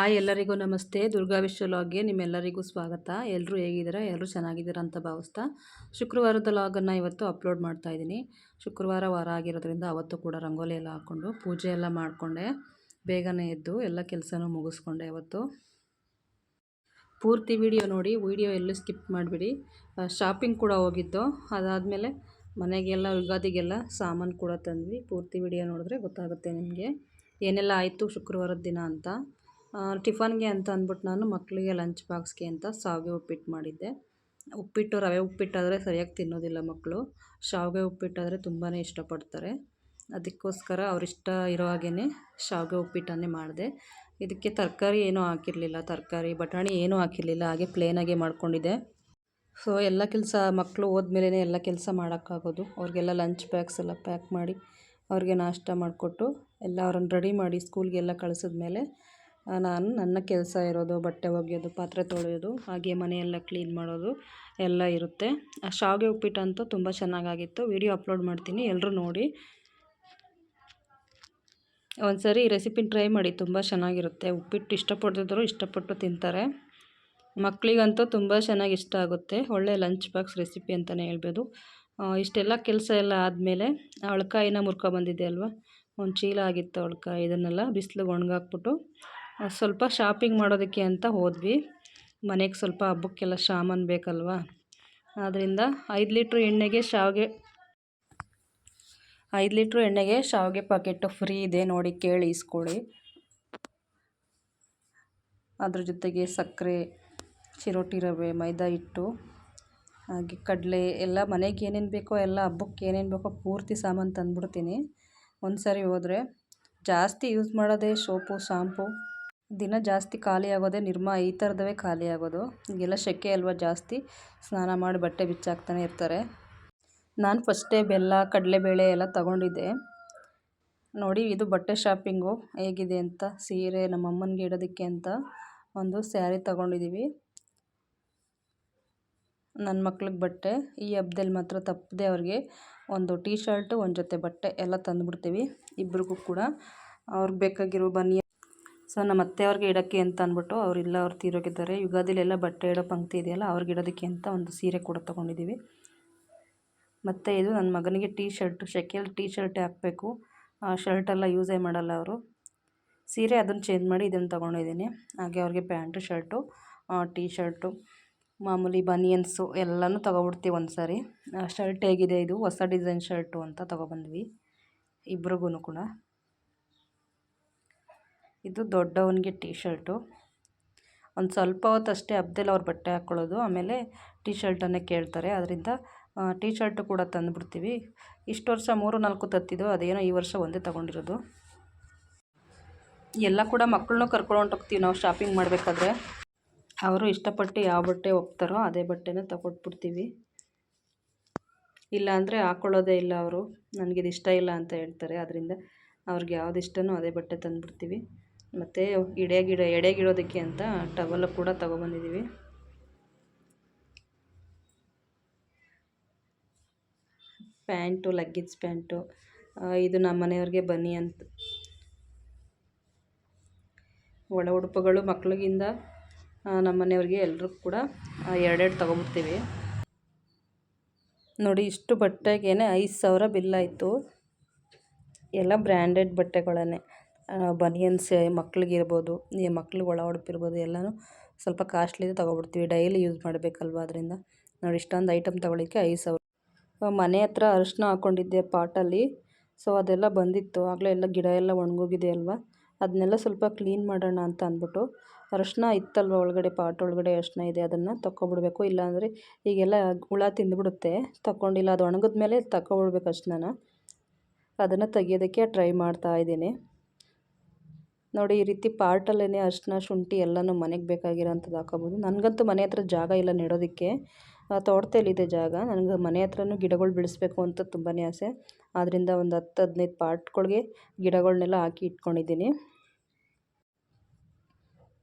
Hi ಎಲ್ಲರಿಗೂ ನಮಸ್ತೆ. ದುರ್ಗಾ ವಿಶ್ವ ಲಾಗ್ಗೆ ನಿಮ್ಮೆಲ್ಲರಿಗೂ ಸ್ವಾಗತ. ಎಲ್ಲರೂ ಹೇಗಿದ್ದೀರಾ? ಎಲ್ಲರೂ ಚೆನ್ನಾಗಿದ್ದೀರಾ ಅಂತ ಭಾವಿಸ್ತಾ ಶುಕ್ರವಾರದ ಲಾಗನ್ನು ಇವತ್ತು ಅಪ್ಲೋಡ್ ಮಾಡ್ತಾ ಇದ್ದೀನಿ. ಶುಕ್ರವಾರ ವಾರ ಆಗಿರೋದ್ರಿಂದ ಅವತ್ತು ಕೂಡ ರಂಗೋಲಿ ಎಲ್ಲ ಹಾಕ್ಕೊಂಡು ಪೂಜೆ ಎಲ್ಲ ಮಾಡಿಕೊಂಡೆ. ಬೇಗನೆ ಎದ್ದು ಎಲ್ಲ ಕೆಲಸನೂ ಮುಗಿಸ್ಕೊಂಡೆ ಅವತ್ತು. ಪೂರ್ತಿ ವಿಡಿಯೋ ನೋಡಿ, ವಿಡಿಯೋ ಎಲ್ಲೂ ಸ್ಕಿಪ್ ಮಾಡಿಬಿಡಿ. ಶಾಪಿಂಗ್ ಕೂಡ ಹೋಗಿದ್ದು. ಅದಾದಮೇಲೆ ಮನೆಗೆಲ್ಲ, ಯುಗಾದಿಗೆಲ್ಲ ಸಾಮಾನು ಕೂಡ ತಂದ್ವಿ. ಪೂರ್ತಿ ವಿಡಿಯೋ ನೋಡಿದ್ರೆ ಗೊತ್ತಾಗುತ್ತೆ ನಿಮಗೆ. ಏನೆಲ್ಲ ಆಯಿತು ಶುಕ್ರವಾರದ ದಿನ ಅಂತ. ಟಿಫನ್ಗೆ ಅಂತ ಅಂದ್ಬಿಟ್ಟು ನಾನು ಮಕ್ಕಳಿಗೆ ಲಂಚ್ ಬಾಕ್ಸ್ಗೆ ಅಂತ ಶಾವಿಗೆ ಉಪ್ಪಿಟ್ಟು ಮಾಡಿದ್ದೆ. ಉಪ್ಪಿಟ್ಟು, ರವೆ ಉಪ್ಪಿಟ್ಟಾದರೆ ಸರಿಯಾಗಿ ತಿನ್ನೋದಿಲ್ಲ ಮಕ್ಕಳು ಶಾವಿಗೆ ಉಪ್ಪಿಟ್ಟಾದರೆ ತುಂಬಾ ಇಷ್ಟಪಡ್ತಾರೆ. ಅದಕ್ಕೋಸ್ಕರ ಅವರಿಷ್ಟ ಇರೋ ಹಾಗೇ ಶಾವಿಗೆ ಉಪ್ಪಿಟ್ಟನ್ನೇ ಮಾಡಿದೆ. ಇದಕ್ಕೆ ತರಕಾರಿ ಏನೂ ಹಾಕಿರಲಿಲ್ಲ. ತರಕಾರಿ, ಬಟಾಣಿ ಏನೂ ಹಾಕಿರಲಿಲ್ಲ. ಹಾಗೆ ಪ್ಲೇನಾಗೆ ಮಾಡಿಕೊಂಡಿದ್ದೆ. ಸೊ ಎಲ್ಲ ಕೆಲಸ ಮಕ್ಕಳು ಹೋದ್ಮೇಲೆ ಎಲ್ಲ ಕೆಲಸ ಮಾಡೋಕ್ಕಾಗೋದು. ಅವ್ರಿಗೆಲ್ಲ ಲಂಚ್ ಬ್ಯಾಗ್ಸ್ ಎಲ್ಲ ಪ್ಯಾಕ್ ಮಾಡಿ ಅವ್ರಿಗೆ ನಾಷ್ಟ ಮಾಡಿಕೊಟ್ಟು ಎಲ್ಲ ಅವ್ರನ್ನ ರೆಡಿ ಮಾಡಿ ಸ್ಕೂಲ್ಗೆಲ್ಲ ಕಳಿಸಿದ್ಮೇಲೆ ನಾನು ನನ್ನ ಕೆಲಸ ಇರೋದು, ಬಟ್ಟೆ ಒಗೆಯೋದು, ಪಾತ್ರೆ ತೊಳೆಯೋದು, ಹಾಗೆ ಮನೆಯೆಲ್ಲ ಕ್ಲೀನ್ ಮಾಡೋದು ಎಲ್ಲ ಇರುತ್ತೆ. ಆ, ಶಾವಿಗೆ ಉಪ್ಪಿಟ್ಟಂತೂ ತುಂಬ ಚೆನ್ನಾಗಾಗಿತ್ತು. ವಿಡಿಯೋ ಅಪ್ಲೋಡ್ ಮಾಡ್ತೀನಿ ಎಲ್ಲರೂ ನೋಡಿ. ಒಂದು ಸರಿ ಈ ರೆಸಿಪಿನ ಟ್ರೈ ಮಾಡಿ, ತುಂಬ ಚೆನ್ನಾಗಿರುತ್ತೆ. ಉಪ್ಪಿಟ್ಟು ಇಷ್ಟಪಡ್ತಿದ್ರು, ಇಷ್ಟಪಟ್ಟು ತಿಂತಾರೆ. ಮಕ್ಕಳಿಗಂತೂ ತುಂಬ ಚೆನ್ನಾಗಿ ಇಷ್ಟ ಆಗುತ್ತೆ. ಒಳ್ಳೆ ಲಂಚ್ ಬಾಕ್ಸ್ ರೆಸಿಪಿ ಅಂತಲೇ ಹೇಳ್ಬೋದು. ಇಷ್ಟೆಲ್ಲ ಕೆಲಸ ಎಲ್ಲ ಆದಮೇಲೆ ಅಳ್ಕಾಯಿನ ಮುರ್ಕೊಬಂದಿದೆ ಅಲ್ವಾ? ಒಂದು ಚೀಲ ಆಗಿತ್ತು ಅಳ್ಕಾಯಿ ಇದನ್ನೆಲ್ಲ ಬಿಸಿಲಿಗೆ ಒಣಗಾಕ್ಬಿಟ್ಟು ಸ್ವಲ್ಪ ಶಾಪಿಂಗ್ ಮಾಡೋದಕ್ಕೆ ಅಂತ ಹೋದ್ವಿ. ಮನೆಗೆ ಸ್ವಲ್ಪ ಹಬ್ಬಕ್ಕೆಲ್ಲ ಸಾಮಾನು ಬೇಕಲ್ವ? ಆದ್ದರಿಂದ ಐದು ಲೀಟ್ರ್ ಎಣ್ಣೆಗೆ ಶಾವಿಗೆ, ಐದು ಲೀಟ್ರ್ ಎಣ್ಣೆಗೆ ಶಾವಿಗೆ ಪಾಕೆಟು ಫ್ರೀ ಇದೆ ನೋಡಿ ಕೇಳಿ ಇಸ್ಕೊಳ್ಳಿ. ಅದ್ರ ಜೊತೆಗೆ ಸಕ್ಕರೆ, ಚಿರೋಟಿ ರವೆ, ಮೈದಾ ಹಿಟ್ಟು, ಹಾಗೆ ಕಡಲೆ, ಎಲ್ಲ ಮನೆಗೆ ಏನೇನು ಬೇಕೋ ಎಲ್ಲ ಹಬ್ಬಕ್ಕೆ ಏನೇನು ಬೇಕೋ ಪೂರ್ತಿ ಸಾಮಾನು ತಂದುಬಿಡ್ತೀನಿ. ಒಂದು ಸಾರಿ ಹೋದರೆ ಜಾಸ್ತಿ ಯೂಸ್ ಮಾಡೋದೇ ಸೋಪು, ಶಾಂಪು ದಿನ ಜಾಸ್ತಿ ಖಾಲಿ ನಿರ್ಮ, ಈ ಥರದವೇ ಖಾಲಿ ಆಗೋದು ಈಗೆಲ್ಲ ಸೆಕೆ ಅಲ್ವಾ ಜಾಸ್ತಿ? ಸ್ನಾನ ಮಾಡಿ ಬಟ್ಟೆ ಬಿಚ್ಚಾಕ್ತಾನೆ ಇರ್ತಾರೆ. ನಾನು ಫಸ್ಟೇ ಬೆಲ್ಲ, ಕಡಲೆಬೇಳೆ ಎಲ್ಲ ತಗೊಂಡಿದ್ದೆ. ನೋಡಿ, ಇದು ಬಟ್ಟೆ ಶಾಪಿಂಗು. ಹೇಗಿದೆ ಅಂತ, ಸೀರೆ ನಮ್ಮ ಅಮ್ಮನಿಗೆ ಇಡೋದಕ್ಕೆ ಅಂತ ಒಂದು ಸ್ಯಾರಿ ತಗೊಂಡಿದ್ದೀವಿ ನನ್ನ ಮಕ್ಳಿಗೆ ಬಟ್ಟೆ. ಈ ಹಬ್ಬದಲ್ಲಿ ಮಾತ್ರ ತಪ್ಪದೆ ಅವ್ರಿಗೆ ಒಂದು ಟೀ ಶರ್ಟು ಒಂದು ಜೊತೆ ಬಟ್ಟೆ ಎಲ್ಲ ತಂದುಬಿಡ್ತೀವಿ, ಇಬ್ರಿಗೂ ಕೂಡ. ಅವ್ರಿಗೆ ಬೇಕಾಗಿರೋ ಬನ್ನಿ ಸೊ ನಮ್ಮ ಅತ್ತೆಯವ್ರಿಗೆ ಇಡೋಕ್ಕೆ ಅಂತ ಅಂದ್ಬಿಟ್ಟು ಅವರಿಲ್ಲ ಅವ್ರು ತೀರೋಗಿದ್ದಾರೆ. ಯುಗಾದಿಲೆಲ್ಲ ಬಟ್ಟೆ ಇಡೋ ಪಂಕ್ತಿ ಇದೆಯಲ್ಲ, ಅವ್ರಿಗೆ ಇಡೋದಕ್ಕೆ ಅಂತ ಒಂದು ಸೀರೆ ಕೂಡ ತೊಗೊಂಡಿದ್ದೀವಿ. ಮತ್ತು ಇದು ನನ್ನ ಮಗನಿಗೆ ಟೀ ಶರ್ಟ್ ಶೆಕೆಲ್ ಟೀ ಶರ್ಟ್ ಹಾಕಬೇಕು ಶರ್ಟೆಲ್ಲ ಯೂಸೇ ಮಾಡಲ್ಲ ಅವರು. ಸೀರೆ ಅದನ್ನು ಚೇಂಜ್ ಮಾಡಿ ಇದನ್ನು ತೊಗೊಂಡಿದ್ದೀನಿ. ಹಾಗೆ ಅವ್ರಿಗೆ ಪ್ಯಾಂಟು, ಶರ್ಟು ಟೀ ಶರ್ಟು ಮಾಮೂಲಿ ಬನಿಯನ್ಸು ಎಲ್ಲನೂ ತೊಗೊಬಿಡ್ತೀವಿ ಒಂದು ಸಾರಿ ಶರ್ಟ್ ಹೇಗಿದೆ ಇದು, ಹೊಸ ಡಿಸೈನ್ ಶರ್ಟು ಅಂತ ತೊಗೊಬಂದ್ವಿ ಇಬ್ರಿಗೂ ಕೂಡ. ಇದು ದೊಡ್ಡವನಿಗೆ ಟೀ ಶರ್ಟು ಒಂದು ಸ್ವಲ್ಪ ಹೊತ್ತು ಅಷ್ಟೇ ಹಬ್ದಲ್ಲಿ ಅವ್ರು ಬಟ್ಟೆ ಹಾಕ್ಕೊಳ್ಳೋದು ಆಮೇಲೆ ಟೀ ಶರ್ಟನ್ನೇ ಕೇಳ್ತಾರೆ. ಅದರಿಂದ ಟೀ ಶರ್ಟು ಕೂಡ ತಂದುಬಿಡ್ತೀವಿ. ಇಷ್ಟು ವರ್ಷ ಮೂರು ನಾಲ್ಕು ತತ್ತಿದ್ದು, ಅದೇನೋ ಈ ವರ್ಷ ಒಂದೇ ತೊಗೊಂಡಿರೋದು. ಎಲ್ಲ ಕೂಡ ಮಕ್ಕಳನ್ನೂ ಕರ್ಕೊಂಡು ಹೊಂಟೋಗ್ತೀವಿ ನಾವು ಶಾಪಿಂಗ್ ಮಾಡಬೇಕಾದ್ರೆ. ಅವರು ಇಷ್ಟಪಟ್ಟು ಯಾವ ಬಟ್ಟೆ ಹೋಗ್ತಾರೋ ಅದೇ ಬಟ್ಟೆನೇ ತಗೊಟ್ಬಿಡ್ತೀವಿ. ಇಲ್ಲಾಂದರೆ ಹಾಕ್ಕೊಳ್ಳೋದೇ ಇಲ್ಲ ಅವರು. ನನಗಿದು ಇಷ್ಟ ಇಲ್ಲ ಅಂತ ಹೇಳ್ತಾರೆ. ಅದರಿಂದ ಅವ್ರಿಗೆ ಯಾವ್ದು ಇಷ್ಟನೋ ಅದೇ ಬಟ್ಟೆ ತಂದುಬಿಡ್ತೀವಿ. ಮತ್ತು ಗಿಡ ಎಡೆಗಿಡೋದಕ್ಕೆ ಅಂತ ಟವಲ್ ಕೂಡ ತಗೊಬಂದಿದ್ದೀವಿ ಪ್ಯಾಂಟು ಲಗ್ಗೇಜ್ ಪ್ಯಾಂಟು ಇದು ನಮ್ಮ ಮನೆಯವ್ರಿಗೆ ಬನ್ನಿ ಅಂತ. ಒಳ ಉಡುಪುಗಳು ಮಕ್ಳಿಗಿಂದ ನಮ್ಮ ಮನೆಯವ್ರಿಗೆ ಎಲ್ರಿಗೂ ಕೂಡ ಎರಡೆರಡು ತೊಗೊಬಿಡ್ತೀವಿ. ನೋಡಿ, ಇಷ್ಟು ಬಟ್ಟೆಗೇ ಐದು ಸಾವಿರ ಬಿಲ್ಲಾಯಿತು ಎಲ್ಲ ಬ್ರ್ಯಾಂಡೆಡ್ ಬಟ್ಟೆಗಳನ್ನೇ. ಬನಿಯನ್ಸೆ ಮಕ್ಳಿಗಿರ್ಬೋದು, ಈ ಮಕ್ಳಿಗೆ ಒಳ ಉಡುಪಿರ್ಬೋದು, ಎಲ್ಲನೂ ಸ್ವಲ್ಪ ಕಾಸ್ಟ್ಲಿದೆ ತೊಗೊಬಿಡ್ತೀವಿ. ಡೈಲಿ ಯೂಸ್ ಮಾಡಬೇಕಲ್ವ ಅದರಿಂದ? ನೋಡಿ, ಇಷ್ಟೊಂದು ಐಟಮ್ ತೊಗೊಳಿಕ್ಕೆ ಐದು ಸಾವಿರ. ಮನೆ ಹತ್ರ ಅರಿಶಿನ ಹಾಕ್ಕೊಂಡಿದ್ದೆ ಪಾಟಲ್ಲಿ. ಸೊ, ಅದೆಲ್ಲ ಬಂದಿತ್ತು. ಆಗಲೇ ಎಲ್ಲ ಗಿಡ ಎಲ್ಲ ಒಣಗೋಗಿದೆ ಅಲ್ವಾ? ಅದನ್ನೆಲ್ಲ ಸ್ವಲ್ಪ ಕ್ಲೀನ್ ಮಾಡೋಣ ಅಂತ ಅಂದ್ಬಿಟ್ಟು ಅರಿಶಿನ ಇತ್ತಲ್ವ ಒಳಗಡೆ, ಪಾಟ್ ಒಳಗಡೆ ಅರಿಶಿನ ಇದೆ, ಅದನ್ನು ತಗೊಬಿಡ್ಬೇಕು ಇಲ್ಲಾಂದರೆ ಈಗೆಲ್ಲ ಹುಳ ತಿಂದುಬಿಡುತ್ತೆ. ತಗೊಂಡಿಲ್ಲ ಅದು ಒಣಗಿದ್ಮೇಲೆ ತಗೊಬಿಡ್ಬೇಕು ಅರಿಶಿನ ಅದನ್ನು ತೆಗಿಯೋದಕ್ಕೆ ಟ್ರೈ ಮಾಡ್ತಾ ಇದ್ದೀನಿ. ನೋಡಿ, ಈ ರೀತಿ ಪಾರ್ಟಲ್ಲೇ ಅರಿಶಿನ, ಶುಂಠಿ ಎಲ್ಲನೂ ಮನೆಗೆ ಬೇಕಾಗಿರೋಂಥದ್ದು ಹಾಕೋಬೋದು ನನಗಂತೂ ಮನೆ ಹತ್ರ ಜಾಗ ಇಲ್ಲ ನೆಡೋದಕ್ಕೆ. ತೋಟದಲ್ಲಿದೆ ಜಾಗ. ನನಗೆ ಮನೆ ಹತ್ರನೂ ಗಿಡಗಳು ಬೆಳೆಸಬೇಕು ಅಂತ ತುಂಬಾ ಆಸೆ. ಆದ್ದರಿಂದ ಒಂದು ಹತ್ತು, ಹದಿನೈದು ಪಾರ್ಟ್ಗಳಿಗೆ ಗಿಡಗಳನ್ನೆಲ್ಲ ಹಾಕಿ ಇಟ್ಕೊಂಡಿದ್ದೀನಿ.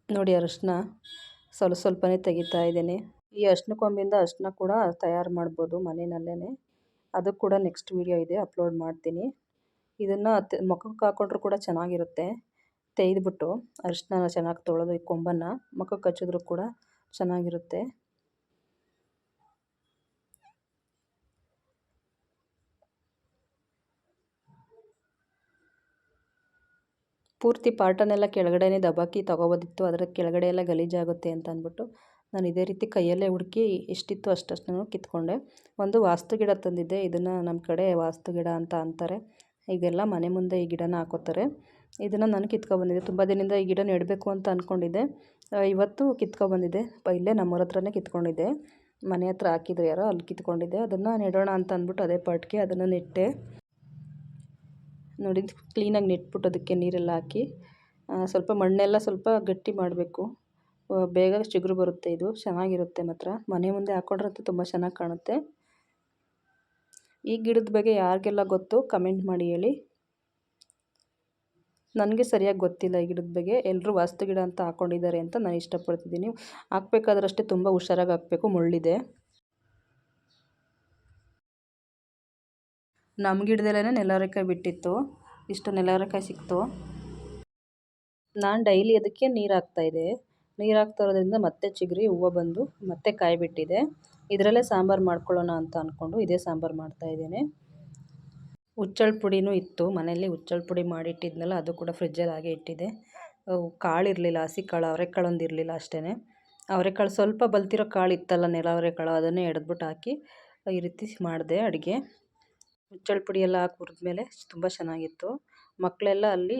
ನೋಡಿ, ಅರಿಶಿನ ಸ್ವಲ್ಪ ಸ್ವಲ್ಪನೇ ತೆಗಿತಾ ಇದ್ದೀನಿ. ಈ ಅರಿಶಿನ ಕೊಂಬಿಂದ ಅರಿಶಿನ ಕೂಡ ತಯಾರು ಮಾಡ್ಬೋದು ಮನೆಯಲ್ಲೇ ಅದು ಕೂಡ ನೆಕ್ಸ್ಟ್ ವೀಡಿಯೋ ಇದೆ, ಅಪ್ಲೋಡ್ ಮಾಡ್ತೀನಿ. ಇದನ್ನು ಮುಖಕ್ಕೆ ಹಾಕ್ಕೊಂಡ್ರೂ ಕೂಡ ಚೆನ್ನಾಗಿರುತ್ತೆ. ತೆಗೆದ್ಬಿಟ್ಟು ಅರಿಶಿನ ಚೆನ್ನಾಗಿ ತೊಳೆದು ಈ ಕೊಂಬನ್ನು ಮುಖಕ್ಕೆ ಹಚ್ಚಿದ್ರು ಕೂಡ ಚೆನ್ನಾಗಿರುತ್ತೆ. ಪೂರ್ತಿ ಪಾರ್ಟನ್ನೆಲ್ಲ ಕೆಳಗಡೆನೇ ದಬಾಕಿ ತೊಗೋಬೋದಿತ್ತು ಅದರ ಕೆಳಗಡೆ ಎಲ್ಲ ಗಲೀಜಾಗುತ್ತೆ ಅಂತ ಅಂದ್ಬಿಟ್ಟು ನಾನು ಇದೇ ರೀತಿ ಕೈಯಲ್ಲೇ ಹುಡುಕಿ ಎಷ್ಟಿತ್ತು ಅಷ್ಟು ಕಿತ್ಕೊಂಡೆ. ಒಂದು ವಾಸ್ತು ಗಿಡ ತಂದಿದ್ದೆ, ಇದನ್ನು ನಮ್ಮ ಕಡೆ ವಾಸ್ತು ಗಿಡ ಅಂತ ಅಂತಾರೆ. ಈಗೆಲ್ಲ ಮನೆ ಮುಂದೆ ಈ ಗಿಡನ ಹಾಕೋತಾರೆ. ಇದನ್ನು ನಾನು ಕಿತ್ಕೊಬಂದಿದ್ದೆ ತುಂಬ ದಿನದಿಂದ ಈ ಗಿಡ ನೆಡಬೇಕು ಅಂತ ಅಂದ್ಕೊಂಡಿದ್ದೆ ಇವತ್ತು ಕಿತ್ಕೊಬಂದಿದ್ದೆ ಇಲ್ಲೇ ನಮ್ಮೂರ ಹತ್ರನೇ ಕಿತ್ಕೊಂಡಿದ್ದೆ. ಮನೆ ಹತ್ರ ಹಾಕಿದ್ರು ಯಾರೋ, ಅಲ್ಲಿ ಕಿತ್ಕೊಂಡಿದ್ದೆ. ಅದನ್ನು ನೆಡೋಣ ಅಂತ ಅಂದ್ಬಿಟ್ಟು ಅದೇ ಪಾಟ್ಗೆ ಅದನ್ನು ನೆಟ್ಟೆ. ನೋಡಿ, ಕ್ಲೀನಾಗಿ ನೆಟ್ಬಿಟ್ಟು ಅದಕ್ಕೆ ನೀರೆಲ್ಲ ಹಾಕಿ. ಸ್ವಲ್ಪ ಮಣ್ಣೆಲ್ಲ ಸ್ವಲ್ಪ ಗಟ್ಟಿ ಮಾಡಬೇಕು. ಬೇಗ ಚಿಗುರು ಬರುತ್ತೆ ಇದು. ಚೆನ್ನಾಗಿರುತ್ತೆ ಮಾತ್ರ. ಮನೆ ಮುಂದೆ ಹಾಕೊಂಡ್ರಂತೂ ತುಂಬ ಚೆನ್ನಾಗಿ ಕಾಣುತ್ತೆ. ಈ ಗಿಡದ ಬಗ್ಗೆ ಯಾರಿಗೆಲ್ಲ ಗೊತ್ತು, ಕಮೆಂಟ್ ಮಾಡಿ ಹೇಳಿ. ನನಗೆ ಸರಿಯಾಗಿ ಗೊತ್ತಿಲ್ಲ ಈ ಗಿಡದ ಬಗ್ಗೆ. ಎಲ್ಲರೂ ವಾಸ್ತು ಗಿಡ ಅಂತ ಹಾಕ್ಕೊಂಡಿದ್ದಾರೆ ಅಂತ ನಾನು ಇಷ್ಟಪಡ್ತಿದ್ದೀನಿ. ಹಾಕ್ಬೇಕಾದ್ರಷ್ಟೇ ತುಂಬ ಹುಷಾರಾಗಿ ಹಾಕಬೇಕು, ಮುಳ್ಳಿದೆ. ನಮ್ಮ ಗಿಡದಲ್ಲೇ ನೆಲವರೆಕಾಯಿ ಬಿಟ್ಟಿತ್ತು. ಇಷ್ಟು ನೆಲವರೆಕಾಯಿ ಸಿಕ್ತು. ನಾನು ಡೈಲಿ ಅದಕ್ಕೆ ನೀರು ಹಾಕ್ತಾಯಿದ್ದೆ ನೀರು ಹಾಕ್ತಾ ಇರೋದ್ರಿಂದ ಮತ್ತೆ ಚಿಗುರಿ, ಹೂವು ಬಂದು ಮತ್ತೆ ಕಾಯಿ ಬಿಟ್ಟಿದೆ. ಇದರಲ್ಲೇ ಸಾಂಬಾರು ಮಾಡ್ಕೊಳ್ಳೋಣ ಅಂತ ಅಂದ್ಕೊಂಡು ಇದೇ ಸಾಂಬಾರು ಮಾಡ್ತಾಯಿದ್ದೇನೆ ಹುಚ್ಚಳ ಪುಡಿನೂ ಇತ್ತು. ಮನೆಯಲ್ಲಿ ಹುಚ್ಚಳ ಪುಡಿ ಮಾಡಿಟ್ಟಿದ್ನಲ್ಲ, ಅದು ಕೂಡ ಫ್ರಿಜ್ಜಲ್ಲಿ ಹಾಗೆ ಇಟ್ಟಿದ್ದೆ. ಕಾಳು ಇರಲಿಲ್ಲ ಹಸಿ ಕಾಳು ಅವರೆಕಾಳು ಒಂದು ಇರಲಿಲ್ಲ ಅಷ್ಟೇ ಅವರೆಕಾಳು ಸ್ವಲ್ಪ ಬಲ್ತಿರೋ ಕಾಳು ಇತ್ತಲ್ಲ ನೆಲ ಅವರೆಕಾಳು, ಅದನ್ನೇ ಎಡೆದ್ಬಿಟ್ಟು ಹಾಕಿ ಈ ರೀತಿ ಮಾಡಿದೆ ಅಡುಗೆ. ಹುಚ್ಚಳ ಪುಡಿ ಎಲ್ಲ ಹಾಕಿ ಹುರಿದ್ಮೇಲೆ ತುಂಬ ಚೆನ್ನಾಗಿತ್ತು. ಮಕ್ಕಳೆಲ್ಲ ಅಲ್ಲಿ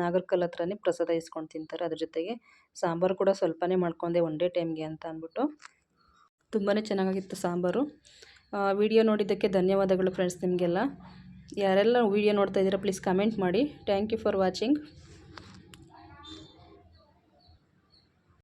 ನಾಗರಕಲ್ಲು ಹತ್ರನೇ ಪ್ರಸಾದ ಇಸ್ಕೊಂಡು ತಿಂತಾರೆ. ಅದ್ರ ಜೊತೆಗೆ ಸಾಂಬಾರು ಕೂಡ ಸ್ವಲ್ಪನೇ ಮಾಡ್ಕೊಂಡೆ ಒನ್ ಡೇ ಟೈಮ್ಗೆ ಅಂತ ಅಂದ್ಬಿಟ್ಟು. ತುಂಬಾ ಚೆನ್ನಾಗಿತ್ತು ಸಾಂಬಾರು. ವಿಡಿಯೋ ನೋಡಿದ್ದಕ್ಕೆ ಧನ್ಯವಾದಗಳು ಫ್ರೆಂಡ್ಸ್ ನಿಮಗೆಲ್ಲ. ಯಾರೆಲ್ಲ ವಿಡಿಯೋ ನೋಡ್ತಾ ಇದ್ದೀರಾ ಪ್ಲೀಸ್ ಕಮೆಂಟ್ ಮಾಡಿ. Thank you for watching